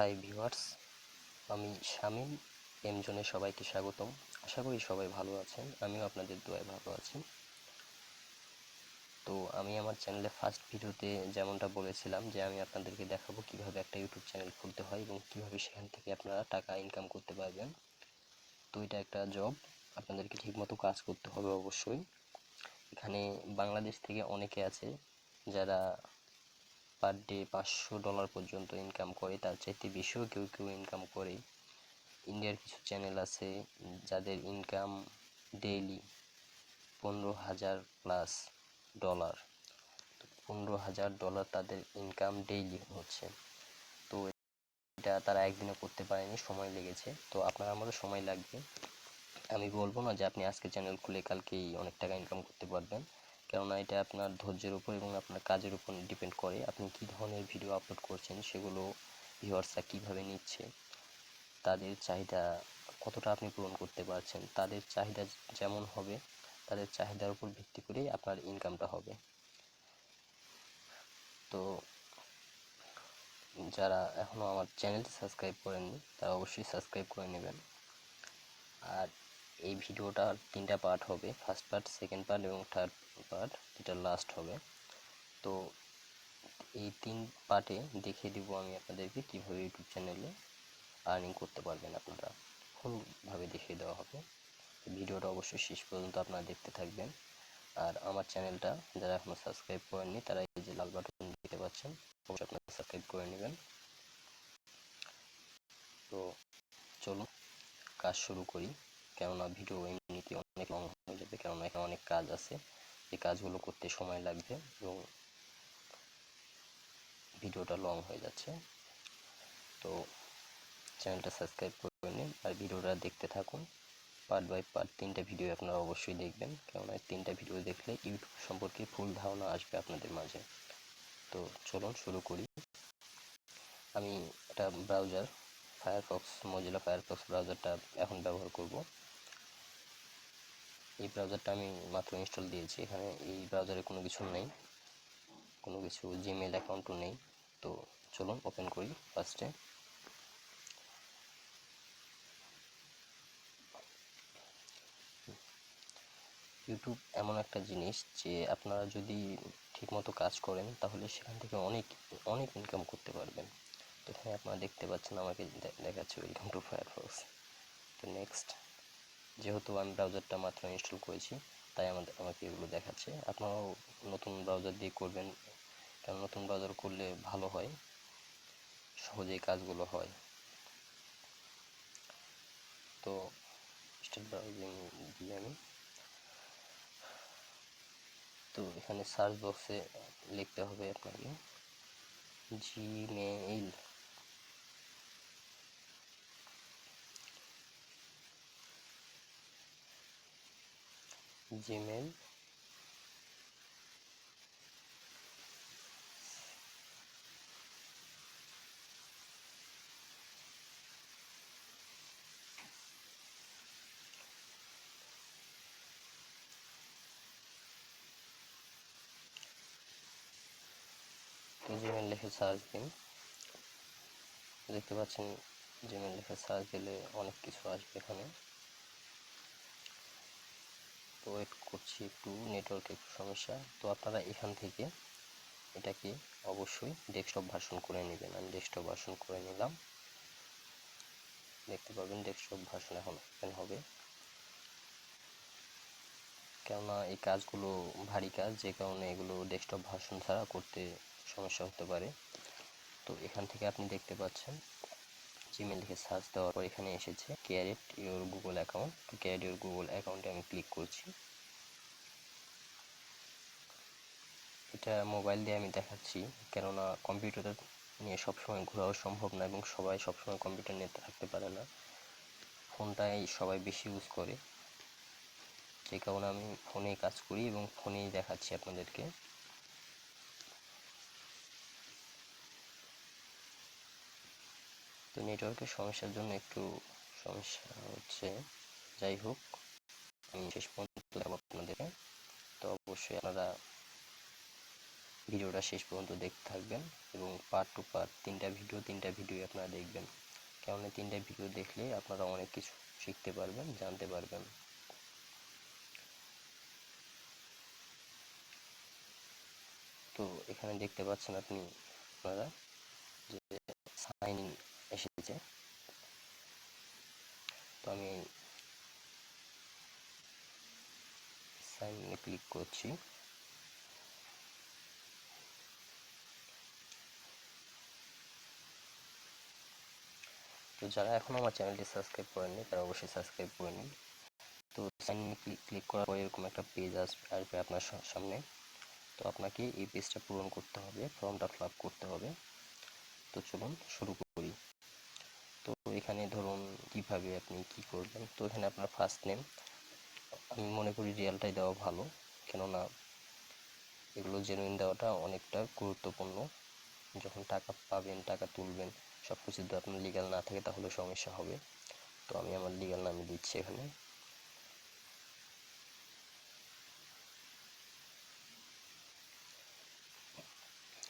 Hi viewers আমি Shamim M জোনে সবাইকে স্বাগতম। আশা করি সবাই ভালো আছেন, আমিও আপনাদের দোয়ায় ভালো আছি। তো আমি আমার চ্যানেলে ফার্স্ট ভিডিওতে যেমনটা বলেছিলাম যে আমি আপনাদেরকে দেখাবো কীভাবে একটা ইউটিউব চ্যানেল খুলতে হয় এবং কীভাবে সেখান থেকে আপনারা টাকা ইনকাম করতে পারবেন। তো এটা একটা জব আপনাদেরকে ঠিকমতো কাজ করতে হবে অবশ্যই। এখানে বাংলাদেশ থেকে অনেকে আছে যারা পার ডে পাঁচশো ডলার পর্যন্ত ইনকাম করে। তার চাইতে বেশিও কেউ কেউ ইনকাম করে। ইন্ডিয়ার কিছু চ্যানেল আছে যাদের ইনকাম ডেইলি পনেরো হাজার প্লাস ডলার পনেরো হাজার ডলার তাদের ইনকাম ডেইলি হচ্ছে। তো এটা তারা একদিনে করতে পারেনি, সময় লেগেছে। তো আপনার আমারও সময় লাগবে। আমি বলব না যে আপনি আজকে চ্যানেল খুলে কালকেই অনেক টাকা ইনকাম করতে পারবেন। কেননা এটা আপনার ধৈর্যের উপর এবং আপনার কাজের উপর ডিপেন্ড করে। আপনি কী ধরনের ভিডিও আপলোড করছেন সেগুলো ভিউয়ার্সরা কীভাবে নিচ্ছে, তাদের চাহিদা কতটা আপনি পূরণ করতে পারছেন, তাদের চাহিদা যেমন হবে, তাদের চাহিদার উপর ভিত্তি করেই আপনার ইনকামটা হবে। তো যারা এখনও আমার চ্যানেলটি সাবস্ক্রাইব করেননি, তারা অবশ্যই সাবস্ক্রাইব করে নেবেন। আর এই ভিডিওটার তিনটা পার্ট হবে ফার্স্ট পার্ট সেকেন্ড পার্ট এবং থার্ড পার্ট যেটা লাস্ট হবে। তো এই তিন পার্টে দেখিয়ে দিব আমি আপনাদেরকে কীভাবে ইউটিউব চ্যানেলে আর্নিং করতে পারবেন আপনারা। ফুলভাবে দেখিয়ে দেওয়া হবে। ভিডিওটা অবশ্যই শেষ পর্যন্ত আপনারা দেখতে থাকবেন। আর আমার চ্যানেলটা যারা এখনও সাবস্ক্রাইব করেননি, তারা এই যে লাল বাটন দেখতে পাচ্ছেন, অবশ্যই আপনারা সাবস্ক্রাইব করে নেবেন। তো চলুন, কাজ শুরু করি। কেননা ভিডিও এমনিতে অনেক লং হয়ে যাবে, কেননা এখানে অনেক কাজ আছে। এই কাজগুলো করতে সময় লাগবে এবং ভিডিওটা লং হয়ে যাচ্ছে। তো চ্যানেলটা সাবস্ক্রাইব করে নিন আর ভিডিওটা দেখতে থাকুন। পার্ট বাই পার্ট তিনটা ভিডিও আপনারা অবশ্যই দেখবেন। কেননা তিনটা ভিডিও দেখলে ইউটিউব সম্পর্কে ফুল ধারণা আসবে আপনাদের মাঝে। তো চলুন শুরু করি। আমি একটা ব্রাউজার ফায়ারফক্স মজিলা ফায়ারফক্স ব্রাউজারটা এখন ব্যবহার করব। এই ব্রাউজারটা আমি মাত্র ইনস্টল দিয়েছি। এখানে এই ব্রাউজারে কোনো কিছু নেই। কোনো কিছু জিমেল অ্যাকাউন্টও নেই। তো চলুন ওপেন করি ফার্স্টে ইউটিউব এমন একটা জিনিস যে আপনারা যদি ঠিকমতো কাজ করেন, তাহলে সেখান থেকে অনেক অনেক ইনকাম করতে পারবেন। তো এখানে আপনারা দেখতে পাচ্ছেন আমাকে দেখাচ্ছে ওয়েলকাম টু ফায়ারফক্স তো নেক্সট যেহেতু আমি ব্রাউজারটা মাত্র ইনস্টল করেছি, তাই আমাদের, আমাকে এগুলো দেখাচ্ছে। আপনারাও নতুন ব্রাউজার দিয়ে করবেন, কারণ নতুন ব্রাউজার করলে ভালো হয়, সহজেই কাজগুলো হয়। তো স্টেট ব্রাউজিং দিয়ে আমি, তো এখানে সার্চ বক্সে লিখতে হবে আপনাকে জিমেইল জিমেল জিমেল লিখে সার্চ দিন। দেখতে পাচ্ছেন জিমেল লিখে সার্চ দিলে অনেক কিছু আসবে এখানে। তো ওয়েট করছি একটু নেটওয়ার্ক একটু সমস্যা। তো আপনারা এখান থেকে এটাকে অবশ্যই ডেস্কটপ ভার্সন করে নেবেন। আমি ডেস্কটপ ভার্সন করে নিলাম। দেখতে পাবেন ডেস্কটপ ভার্সন এখন ওপেন হবে। কেননা এই কাজগুলো ভারী কাজ, যে কারণে এগুলো ডেস্কটপ ভার্সন ছাড়া করতে সমস্যা হতে পারে। তো এখান থেকে আপনি দেখতে পাচ্ছেন জিমেল লিখে সার্চ দেওয়ার পর এখানে এসেছে ক্যারেট ইউর গুগল অ্যাকাউন্ট তো ক্যারেট ইউর গুগল অ্যাকাউন্টে আমি ক্লিক করছি। এটা মোবাইল দিয়ে আমি দেখাচ্ছি, কেননা কম্পিউটার নিয়ে সবসময় ঘোরাও সম্ভব না এবং সবাই সবসময় কম্পিউটার নিয়ে থাকতে পারে না। ফোনটাই সবাই বেশি ইউজ করে। যে কারণে আমি ফোনেই কাজ করি এবং ফোনেই দেখাচ্ছি আপনাদেরকে। তো নেটওয়ার্কের সমস্যার জন্য একটু সমস্যা হচ্ছে। যাই হোক, আমি শেষ পর্যন্ত দেবো আপনাদেরকে তো অবশ্যই আপনারা ভিডিওটা শেষ পর্যন্ত দেখতে থাকবেন এবং পার্ট টু পার্ট তিনটা ভিডিও তিনটা ভিডিও আপনারা দেখবেন। কেননা তিনটা ভিডিও দেখলে আপনারা অনেক কিছু শিখতে পারবেন, জানতে পারবেন। তো এখানে দেখতে পাচ্ছেন আপনি, আপনারা যে সাইন ইন এসেছে তো আমি সাইন ইনে ক্লিক করছি। তো যারা এখনও আমার চ্যানেলটি সাবস্ক্রাইব করেননি, তারা অবশ্যই সাবস্ক্রাইব করে নিন। তো সাইন ইনে ক্লিক করার পরে এরকম একটা পেজ আসবে আপনার সামনে। তো আপনাকে এই পেজটা পূরণ করতে হবে ফর্মটা ফিল করতে হবে। তো চলুন শুরু করি। এখানে ধরুন কীভাবে আপনি কি করবেন? তো এখানে আপনার ফার্স্ট নেম আমি মনে করি রিয়ালটাই দেওয়া ভালো। কেননা এগুলো জেনুইন দেওয়াটা অনেকটা গুরুত্বপূর্ণ। যখন টাকা পাবেন, টাকা তুলবেন সব কিছু যদি আপনার লিগ্যাল না থাকে তাহলে সমস্যা হবে। তো আমি আমার লিগ্যাল নামে দিচ্ছি এখানে।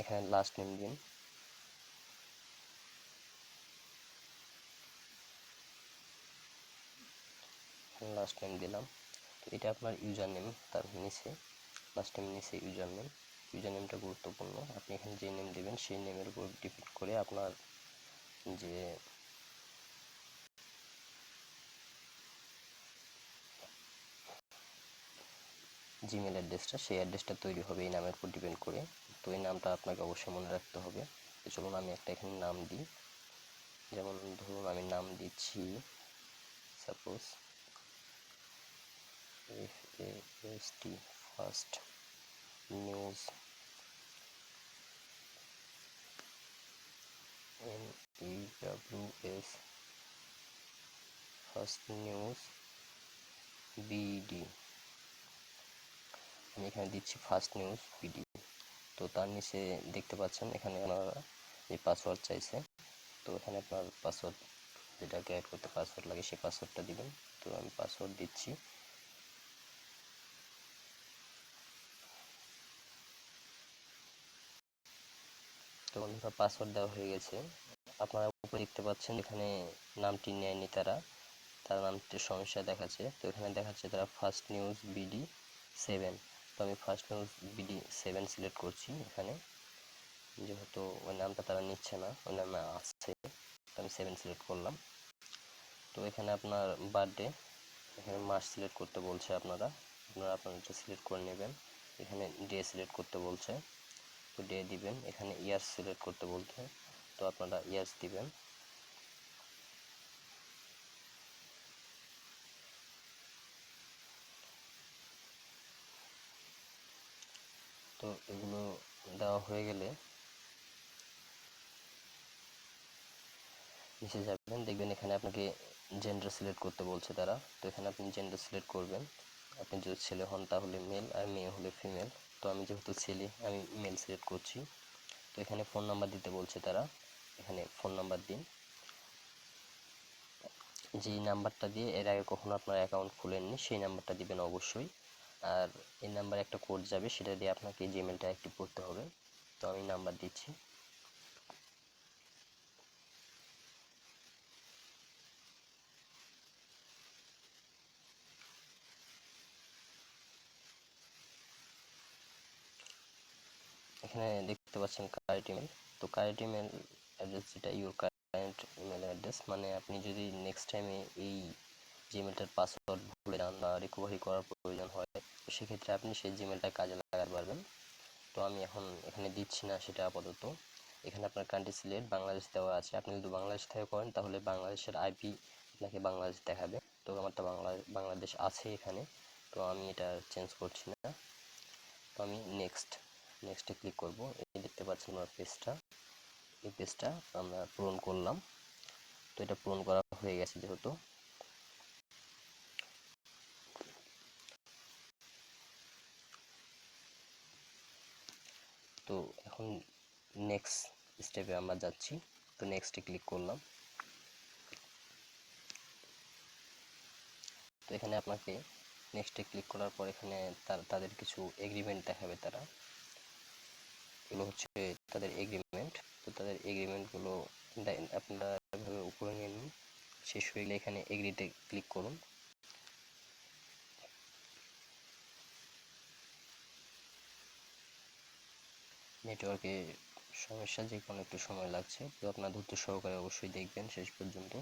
এখানে লাস্ট নেম দিন। লাস্ট নেম দিলাম। তো এটা আপনার ইউজার নেম তার নিচে লাস্ট নেম নিচে ইউজার নেম ইউজার নেমটা গুরুত্বপূর্ণ। আপনি এখানে যে নেম দেবেন, সেই নেমের উপর ডিপেন্ড করে আপনার যে জিমেল অ্যাড্রেসটা সেই অ্যাড্রেসটা তৈরি হবে এই নামের উপর ডিপেন্ড করে। তো এই নামটা আপনাকে অবশ্যই মনে রাখতে হবে। তো চলুন আমি একটা এখানে নাম দিই। যেমন ধরুন আমি নাম দিচ্ছি suppose F A S T first news N E W S first news BD আমি এখানে দিচ্ছি ফার্স্ট নিউজ বিডি তো তার নিচে দেখতে পাচ্ছেন, এখানে ওনারা যে পাসওয়ার্ড চাইছে, তো এখানে আপনার পাসওয়ার্ড যেটাকে অ্যাড করতে পাসওয়ার্ড লাগে, সেই পাসওয়ার্ডটা দিবেন। তো আমি পাসওয়ার্ড দিচ্ছি বন্ধুরা পাসওয়ার্ড দেওয়া হয়ে গেছে। আপনারা উপরে দেখতে পাচ্ছেন এখানে নামটি নেয়নি তারা। তার নামটির সমস্যা দেখাচ্ছে। তো এখানে দেখাচ্ছে তারা ফার্স্ট নিউজ বিডি সেভেন তো আমি first news BD seven select করছি এখানে। যেহেতু ওই নামটা তারা নিচ্ছে না, ওই নামে আসছে। তো আমি সেভেন সিলেক্ট করলাম। তো এখানে আপনার বার্থডে এখানে মাস সিলেক্ট করতে বলছে আপনারা। আপনারা আপনারটা সিলেক্ট করে নেবেন। এখানে ডে সিলেক্ট করতে বলছে। ডে দিবেন। এখানে ইয়ার্স সিলেক্ট করতে বলছে তো আপনারা ইয়ার্স দিবেন। তো এগুলো দেওয়া হয়ে গেলে নিচে যাবেন। দেখবেন এখানে আপনাকে জেন্ডার সিলেক্ট করতে বলছে তারা। তো এখানে আপনি জেন্ডার সিলেক্ট করবেন। আপনি যদি ছেলে হন তাহলে মেল আর মেয়ে হলে ফিমেল তো আমি যেহেতু ছেলে, আমি মেল সিলেক্ট করছি। তো এখানে ফোন নাম্বার দিতে বলছে তারা। এখানে ফোন নাম্বার দিন। যেই নাম্বারটা দিয়ে এর আগে কখনো আপনার অ্যাকাউন্ট খুলেননি, সেই নাম্বারটা দিবেন অবশ্যই। আর এই নাম্বারে একটা কোড যাবে, সেটা দিয়ে আপনাকে জিমেলটা অ্যাক্টিভ করতে হবে। তো আমি নাম্বার দিচ্ছি এখানে দেখতে পাচ্ছেন কারেন্ট ইমেল তো কারেন্ট ইমেল অ্যাড্রেস যেটা ইউর কারেন্ট ইমেল অ্যাড্রেস মানে আপনি যদি নেক্সট টাইমে এই জিমেলটার পাসওয়ার্ড ভুলে যান বা রিকভারি করার প্রয়োজন হয়, তো সেক্ষেত্রে আপনি সেই জিমেলটা কাজে লাগাতে পারবেন। তো আমি এখন এখানে দিচ্ছি না সেটা আপাতত। এখানে আপনার কান্ট্রি সিলেক্ট বাংলাদেশ দেওয়া আছে। আপনি যদি বাংলাদেশ থেকে করেন, তাহলে বাংলাদেশের আইপি আপনাকে বাংলাদেশ দেখাবে। তো আমারটা বাংলা বাংলাদেশ আছে এখানে। তো আমি এটা চেঞ্জ করছি না। তো আমি নেক্সট নেক্সটে ক্লিক করব। এই দেখতে পাচ্ছেন আমার পেজটা এই পেজটা আমরা পূরণ করলাম। তো এটা পূরণ করা হয়ে গেছে যেহেতু। তো এখন নেক্সট স্টেপে আমরা যাচ্ছি। তো নেক্সটে ক্লিক করলাম। তো এখানে আপনাকে নেক্সটে ক্লিক করার পর এখানে তাদের কিছু এগ্রিমেন্ট দেখাবে তারা। এগুলো হচ্ছে তাদের এগ্রিমেন্ট তো তাদের এগ্রিমেন্টগুলো আপনারা এভাবে উপরে নিয়ে নিন। শেষ হয়ে গেলে এখানে এগ্রিতে ক্লিক করুন। নেটওয়ার্কে সমস্যা যে কোনো একটু সময় লাগছে। তো আপনার ধৈর্য সহকারে অবশ্যই দেখবেন শেষ পর্যন্ত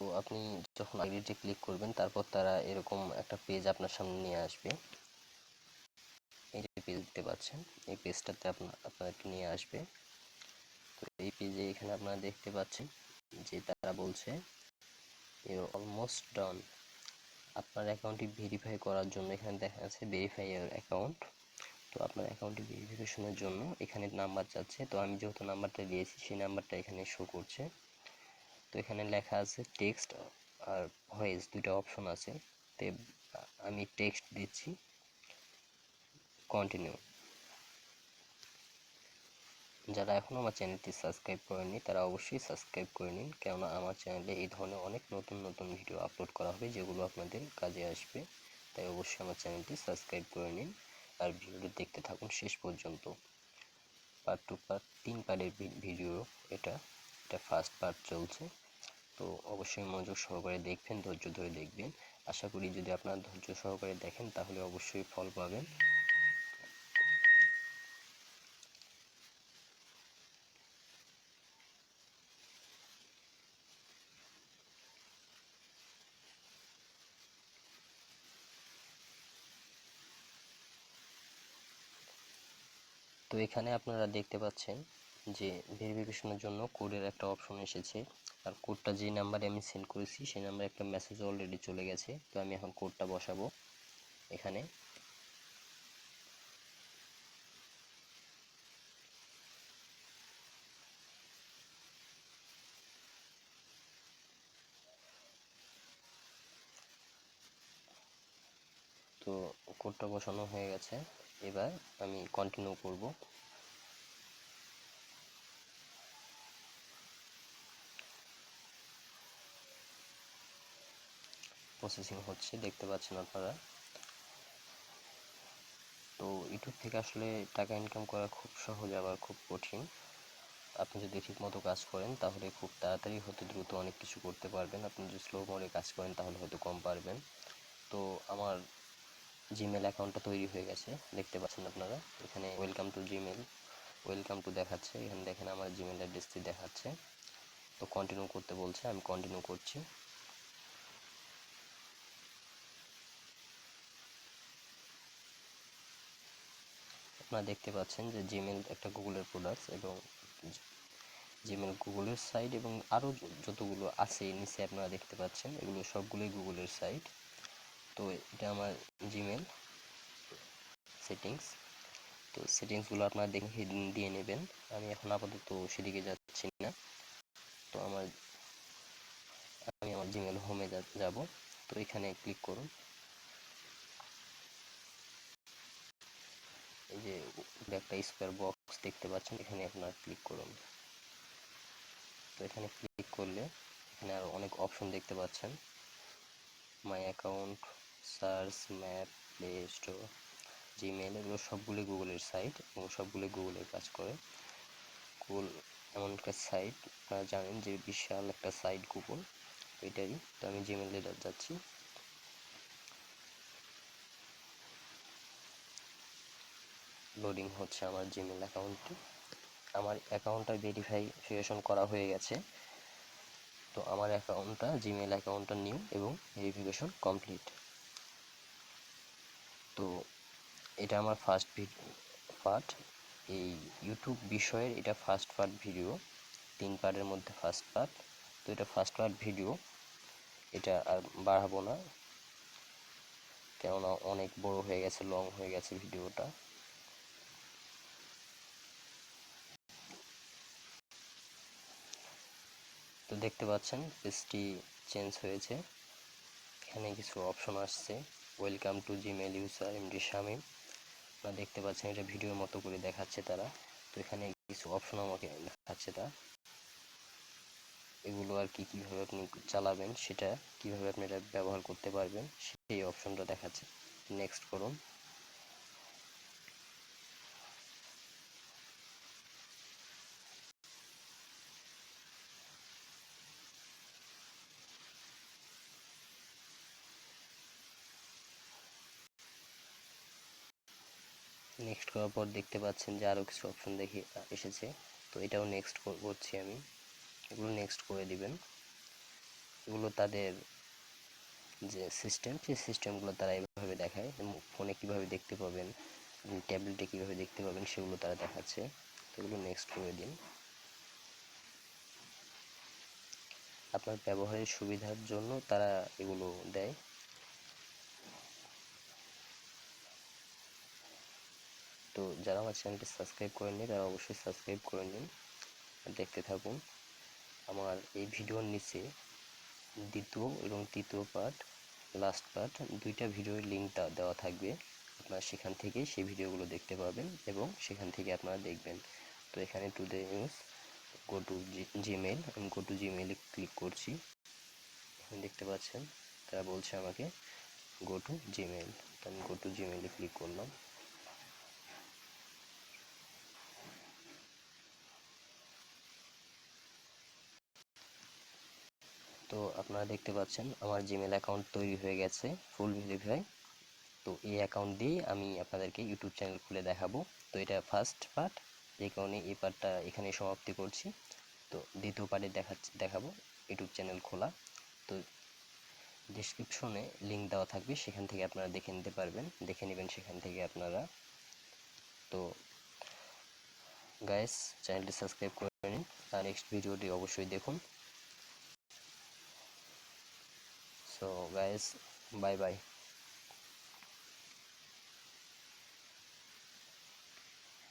তো আপনি যখন আইডিতে ক্লিক করবেন, তারপর তারা এরকম একটা পেজ আপনার সামনে নিয়ে আসবে। এই যে পেজ দেখতে পাচ্ছেন, এই পেজটাতে আপনার আপনাকে নিয়ে আসবে। তো এই পেজে এখানে আপনারা দেখতে পাচ্ছেন যে তারা বলছে ইউর অলমোস্ট ডান আপনার অ্যাকাউন্টটি ভেরিফাই করার জন্য এখানে দেখা যাচ্ছে ভেরিফাই ইয়ার অ্যাকাউন্ট তো আপনার অ্যাকাউন্টটি ভেরিফিকেশনের জন্য এখানে নাম্বার চাচ্ছে তো আমি যেহেতু নাম্বারটা দিয়েছি, সেই নাম্বারটা এখানে শো করছে। তো এখানে লেখা আছে টেক্সট আর ভয়েস দুইটা অপশন আছে। তে আমি টেক্সট দিচ্ছি। কন্টিনিউ যারা এখনও আমার চ্যানেলটি সাবস্ক্রাইব করেনি তারা অবশ্যই সাবস্ক্রাইব করে নিন। কেননা আমার চ্যানেলে এই ধরনের অনেক নতুন নতুন ভিডিও আপলোড করা হবে, যেগুলো আপনাদের কাজে আসবে। তাই অবশ্যই আমার চ্যানেলটি সাবস্ক্রাইব করে নিন। আর ভিডিওটি দেখতে থাকুন শেষ পর্যন্ত। পার্ট টু পার্ট তিন পার্টের ভিডিও এটা এটা ফার্স্ট পার্ট চলছে। তো অবশ্যই মনোযোগ সহকারে দেখবেন, ধৈর্য ধরে দেখবেন। আশা করি যদি আপনারা ধৈর্য সহকারে দেখেন, তাহলে অবশ্যই ফল পাবেন। তো এখানে আপনারা দেখতে পাচ্ছেন যে ভেরিফিকেশনের জন্য কোডের একটা অপশন এসেছে। আর কোডটা যে নাম্বারে আমি সেন্ড করেছি, সেই নাম্বারে একটা মেসেজ অলরেডি চলে গেছে। তো আমি এখন কোডটা বসাবো এখানে। তো কোডটা বসানো হয়ে গেছে। এবার আমি কন্টিনিউ করব। প্রসেসিং হচ্ছে, দেখতে পাচ্ছেন আপনারা। তো ইউটিউব থেকে আসলে টাকা ইনকাম করা খুব সহজ, আবার খুব কঠিন। আপনি যদি ঠিক মতো কাজ করেন, তাহলে খুব তাড়াতাড়ি হতে দ্রুত অনেক কিছু করতে পারবেন। আপনি যদি স্লো মোডে কাজ করেন, তাহলে হয়তো কম পারবেন। তো আমার জিমেল অ্যাকাউন্টটা তৈরি হয়ে গেছে, দেখতে পাচ্ছেন আপনারা। এখানে welcome to Gmail welcome to দেখাচ্ছে। এখানে দেখেন আমার জিমেল অ্যাড্রেসটি দেখাচ্ছে। তো কন্টিনিউ করতে বলছে, আমি কন্টিনিউ করছি। আপনারা দেখতে পাচ্ছেন যে জিমেল একটা গুগলের প্রোডাক্টস এবং জিমেল গুগলের সাইট এবং আরও যতগুলো আছে নিচে আপনারা দেখতে পাচ্ছেন, এগুলো সবগুলোই গুগলের সাইট তো এটা আমার জিমেল সেটিংস তো সেটিংসগুলো আপনারা দেখে দিয়ে নেবেন। আমি এখন আপাতত সেদিকে যাচ্ছি না। তো আমার, আমি আমার জিমেল হোমে যাব। তো এখানে ক্লিক করুন। এই যে একটা স্কোয়ার বক্স দেখতে পাচ্ছেন, এখানে আপনার ক্লিক করুন। তো এখানে ক্লিক করলে এখানে আরও অনেক অপশন দেখতে পাচ্ছেন। My account search map play store Gmail এগুলো সবগুলি গুগলের সাইট এবং সবগুলি গুগলের কাজ করে। গুগল এমন একটা সাইট আপনারা জানেন যে বিশাল একটা সাইট গুগল এটাই। তো আমি জিমেলে যাচ্ছি। লোডিং হচ্ছে আমার জিমেল অ্যাকাউন্টটি আমার অ্যাকাউন্টটা ভেরিফাইফিকেশন করা হয়ে গেছে। তো আমার অ্যাকাউন্টটা জিমেল অ্যাকাউন্টটা নিউ এবং ভেরিফিকেশন কমপ্লিট তো এটা আমার ফার্স্ট পার্ট এই ইউটিউব বিষয়ের এটা ফার্স্ট পার্ট ভিডিও তিন পার্টের মধ্যে ফার্স্ট পার্ট তো এটা ফার্স্ট পার্ট ভিডিও এটা আর বাড়াবো না। কেননা অনেক বড় হয়ে গেছে লং হয়ে গেছে ভিডিওটা দেখতে পাচ্ছেন, পেজটি চেঞ্জ হয়েছে। এখানে কিছু অপশন আসছে। Welcome to Gmail user MD Shamim আপনারা দেখতে পাচ্ছেন, এটা ভিডিওর মতো করে দেখাচ্ছে তারা। তো এখানে কিছু অপশন আমাকে দেখাচ্ছে তা এগুলো আর কি, কীভাবে আপনি চালাবেন, সেটা কীভাবে আপনি এটা ব্যবহার করতে পারবেন, সেই অপশনটা দেখাচ্ছে। নেক্সট করুন নেক্সট করার পর দেখতে পাচ্ছেন যে আরও কিছু অপশন দেখে এসেছে। তো এটাও নেক্সট করছি আমি। এগুলো নেক্সট করে দিবেন। এগুলো তাদের যে সিস্টেম সেই সিস্টেমগুলো তারা এভাবে দেখায়। ফোনে কীভাবে দেখতে পাবেন ট্যাবলেটে কীভাবে দেখতে পাবেন, সেগুলো তারা দেখাচ্ছে। তো এগুলো নেক্সট করে দিন। আপনার ব্যবহারের সুবিধার জন্য তারা এগুলো দেয়। তো যারা আমার চ্যানেলটি সাবস্ক্রাইব করেননি, তারা অবশ্যই সাবস্ক্রাইব করে নিন দেখতে থাকুন আমার এই ভিডিওর নিচে দ্বিতীয় এবং তৃতীয় পার্ট লাস্ট পার্ট, দুইটা ভিডিওর লিঙ্কটা দেওয়া থাকবে। আপনারা সেখান থেকে সেই ভিডিওগুলো দেখতে পাবেন এবং সেখান থেকে আপনারা দেখবেন। তো এখানে to the news go to Gmail আমি গো টু জিমেলে ক্লিক করছি। দেখতে পাচ্ছেন, তারা বলছে আমাকে গো টু জিমেল তো আমি গো টু জিমেলে ক্লিক করলাম। তো আপনারা দেখতে পাচ্ছেন আমার জিমেল অ্যাকাউন্ট তৈরি হয়ে গেছে ফুল ভেরিফাই তো এই অ্যাকাউন্ট দিয়ে আমি আপনাদেরকে ইউটিউব চ্যানেল খুলে দেখাবো। তো এটা ফার্স্ট পার্ট এই কারণে এই পার্টটা এখানে সমাপ্তি করছি। তো দ্বিতীয় পার্টে দেখা, দেখাবো ইউটিউব চ্যানেল খোলা। তো ডিসক্রিপশনে লিঙ্ক দেওয়া থাকবে, সেখান থেকে আপনারা দেখে নিতে পারবেন। দেখে নেবেন সেখান থেকে আপনারা। তো গাইস চ্যানেলটি সাবস্ক্রাইব করে নিন। আর নেক্সট ভিডিওটি অবশ্যই দেখুন। So guys bye bye